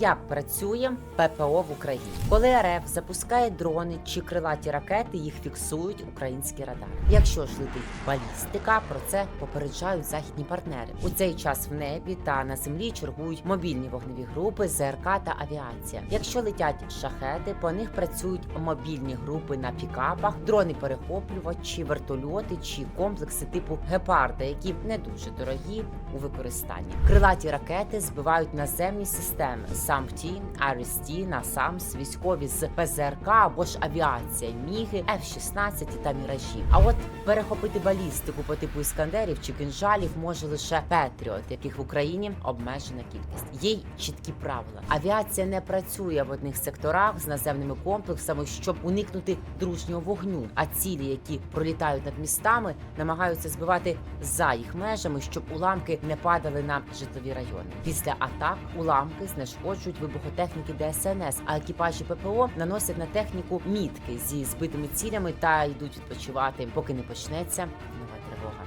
Як працює ППО в Україні? Коли РФ запускає дрони чи крилаті ракети, їх фіксують українські радари. Якщо ж летить балістика, про це попереджають західні партнери. У цей час в небі та на землі чергують мобільні вогневі групи, ЗРК та авіація. Якщо летять шахеди, по них працюють мобільні групи на пікапах, дрони перехоплювачі, вертольоти чи комплекси типу гепарда, які не дуже дорогі у використанні. Крилаті ракети збивають наземні системи САМПТі, АРСТі, НАСАМС, військові з ПЗРК або ж авіація, міги, F-16 та міражі. А от перехопити балістику по типу іскандерів чи кінжалів може лише Петріот, яких в Україні обмежена кількість. Є й чіткі правила. Авіація не працює в одних секторах з наземними комплексами, щоб уникнути дружнього вогню. А цілі, які пролітають над містами, намагаються збивати за їх межами, щоб уламки не падали на житлові райони. Після атак уламки знешкоджують вибухотехніки ДСНС, а екіпажі ППО наносять на техніку мітки зі збитими цілями та йдуть відпочивати, поки не почнеться нова тривога.